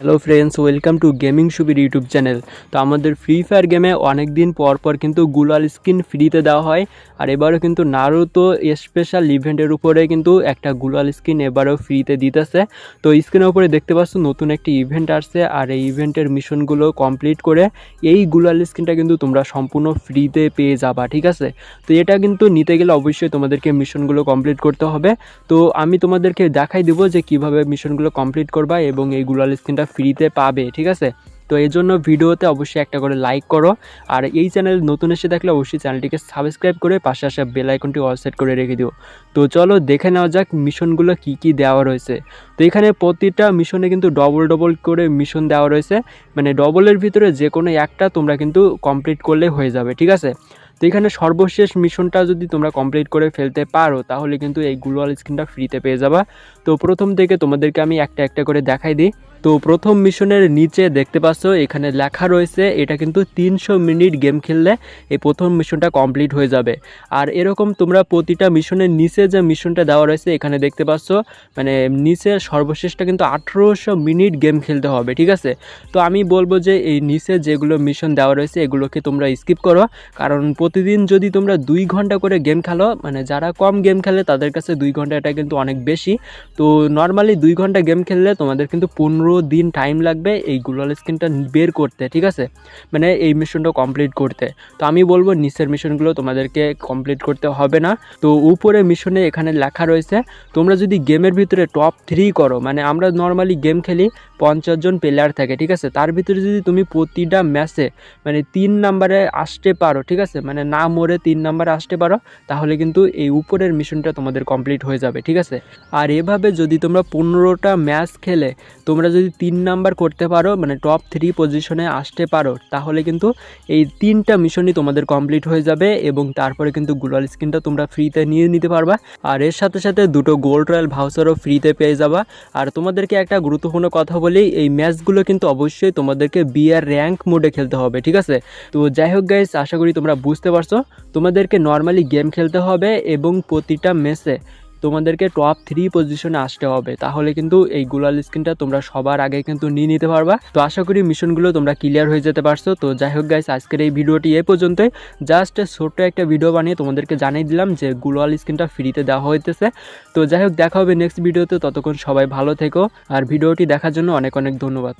Hello friends welcome to gaming Subir YouTube channel তো আমাদের free fire গেমে অনেক দিন পর পর কিন্তু গুলাল স্কিন ফ্রিতে দেওয়া হয়। আর এবারও কিন্তু নারুতো স্পেশাল ইভেন্টের উপরে কিন্তু একটা গুলাল স্কিন এবারও ফ্রিতে দিতেছে। তো স্ক্রিনের উপরে দেখতে পাচ্ছ নতুন একটি ইভেন্ট আসছে। আর এই ইভেন্টের মিশনগুলো কমপ্লিট করে এই গুলাল স্কিনটা কিন্তু তোমরা সম্পূর্ণ ফ্রিতে পেয়ে যাবা, ঠিক আছে? তো এটা কিন্তু নিতে গেলে অবশ্যই তোমাদেরকে মিশনগুলো কমপ্লিট করতে হবে। তো আমি তোমাদেরকে দেখাই দেবো যে কীভাবে মিশনগুলো কমপ্লিট করবা এবং এই গুলাল স্ক্রিনটা ফ্রিতে পাবে, ঠিক আছে? তো এই জন্য ভিডিওতে অবশ্যই একটা করে লাইক করো। আর এই চ্যানেল নতুন এসে থাকলে অবশ্যই চ্যানেলটিকে সাবস্ক্রাইব করে পাশে আসা বেল আইকনটি অল সেট করে রেখে দিও। তো চলো দেখে নেওয়া যাক মিশনগুলো কি কি দেওয়া রয়েছে। তো এখানে প্রতিটা মিশনে কিন্তু ডবল ডবল করে মিশন দেওয়া রয়েছে। মানে ডবলের ভিতরে যে কোনো একটা তোমরা কিন্তু কমপ্লিট করলে হয়ে যাবে, ঠিক আছে? তো এখানে সর্বশেষ মিশনটা যদি তোমরা কমপ্লিট করে ফেলতে পারো, তাহলে কিন্তু এই গ্লোয়াল স্ক্রিনটা ফ্রিতে পেয়ে যাবা। তো প্রথম থেকে তোমাদেরকে আমি একটা একটা করে দেখাই দিই। তো প্রথম মিশনের নিচে দেখতে পাচ্ছ, এখানে লেখা রয়েছে, এটা কিন্তু তিনশো মিনিট গেম খেললে এই প্রথম মিশনটা কমপ্লিট হয়ে যাবে। আর এরকম তোমরা প্রতিটা মিশনের নিচে যে মিশনটা দেওয়া রয়েছে, এখানে দেখতে পাচ্ছ মানে নিচে সর্বশেষটা কিন্তু আঠেরোশো মিনিট গেম খেলতে হবে, ঠিক আছে? তো আমি বলব যে এই নিচে যেগুলো মিশন দেওয়া রয়েছে, এগুলোকে তোমরা স্কিপ করো। কারণ প্রতিদিন যদি তোমরা দুই ঘণ্টা করে গেম খেলো মানে যারা কম গেম খেলে, তাদের কাছে দুই ঘণ্টা এটা কিন্তু অনেক বেশি। তো নর্মালি দুই ঘণ্টা গেম খেললে তোমাদের কিন্তু পনেরো দিন টাইম লাগবে এই গুলাল স্ক্রিনটা বের করতে, ঠিক আছে? মানে এই মিশনটা কমপ্লিট করতে। তো আমি বলব, নিচের মিশনগুলো তোমাদেরকে কমপ্লিট করতে হবে না। তো উপরে মিশনে এখানে লেখা রয়েছে, তোমরা যদি গেমের ভিতরে টপ থ্রি করো মানে আমরা নর্মালি গেম খেলি পঞ্চাশ জন প্লেয়ার থাকে, ঠিক আছে? তার ভিতরে যদি তুমি প্রতিটা ম্যাচে মানে তিন নাম্বারে আসতে পারো, ঠিক আছে? মানে না মরে তিন নাম্বারে আসতে পারো, তাহলে কিন্তু এই উপরের মিশনটা তোমাদের কমপ্লিট হয়ে যাবে, ঠিক আছে? আর এভাবে যদি তোমরা পনেরোটা ম্যাচ খেলে, তোমরা তিন নাম্বার করতে পারো মানে টপ থ্রি পজিশনে আসতে পারো, তাহলে কিন্তু এই তিনটা মিশনই তোমাদের কমপ্লিট হয়ে যাবে এবং তারপরে কিন্তু গ্লোয়াল স্ক্রিনটা তোমরা ফ্রিতে নিয়ে নিতে পারবা। আর এর সাথে সাথে দুটো গোল্ড রয়্যাল ভাউচারও ফ্রিতে পেয়ে যাবা। আর তোমাদেরকে একটা গুরুত্বপূর্ণ কথা বলি, এই ম্যাচগুলো কিন্তু অবশ্যই তোমাদেরকে বিয়ার র্যাঙ্ক মোডে খেলতে হবে, ঠিক আছে? তো যাই হোক গাইস আশা করি তোমরা বুঝতে পারছ। তোমাদেরকে নর্মালি গেম খেলতে হবে এবং প্রতিটা ম্যাচে তোমাদেরকে টপ থ্রি পজিশনে আসতে হবে। তাহলে কিন্তু এই গুলাল স্ক্রিনটা তোমরা সবার আগে কিন্তু নিয়ে নিতে পারবা। তো আশা করি মিশনগুলো তোমরা ক্লিয়ার হয়ে যেতে পারছ। তো যাই হোক গাইস আজকের এই ভিডিওটি এ পর্যন্তই। জাস্ট ছোট্ট একটা ভিডিও বানিয়ে তোমাদেরকে জানিয়ে দিলাম যে গুলাল স্ক্রিনটা ফ্রিতে দেওয়া হইতেছে। তো যাই হোক, দেখা হবে নেক্সট ভিডিওতে ততক্ষণ সবাই ভালো থেকো। আর ভিডিওটি দেখার জন্য অনেক অনেক ধন্যবাদ।